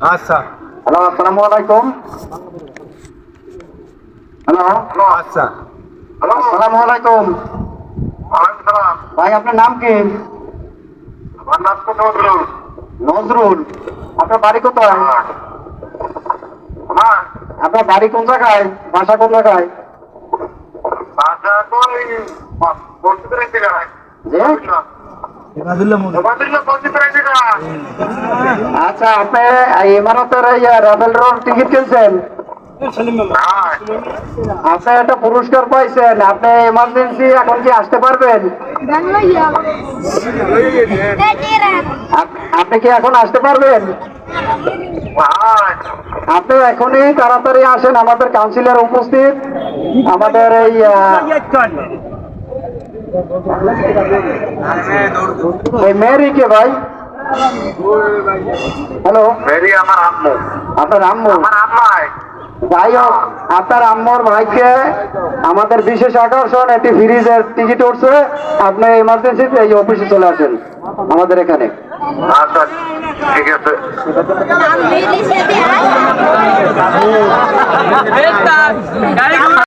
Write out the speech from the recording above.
আচ্ছা। হ্যালো আসসালামু আলাইকুম। হ্যালো আচ্ছা। হ্যালো আসসালামু আলাইকুম। ভাই আপনার নাম কি? নজরুল। আপনার বাড়ি কোথায়? আপনার বাড়ি কোন জায়গায়? বাসা কোন জায়গায়? যে এবাদুল্লাহ মুদি আচ্ছা আপনি এই ইমারতের রাবেল রোড টিকিট কিনছেন? আপনি একটা পুরস্কার পাইছেন আপনি এমার্জেন্সি এখন কি আসতে পারবেন? আপনি কি এখন আসতে পারবেন? আপনি এখনই তাড়াতাড়ি আসেন আমাদের কাউন্সিলর উপস্থিত। আমাদের এই মেয়েরই কে ভাই? হ্যালো মেরি আমার আম্মু। আপনার আম্মু? আমার আম্মাই। যাই হোক আপনার আম্মুর ভাইকে আমাদের বিশেষ আকর্ষণ একটি ফ্রিজের টিকিট উঠছে। আপনি এমার্জেন্সিতে এই অফিসে চলে আসেন আমাদের এখানে। আচ্ছা ঠিক আছে। গাড়ি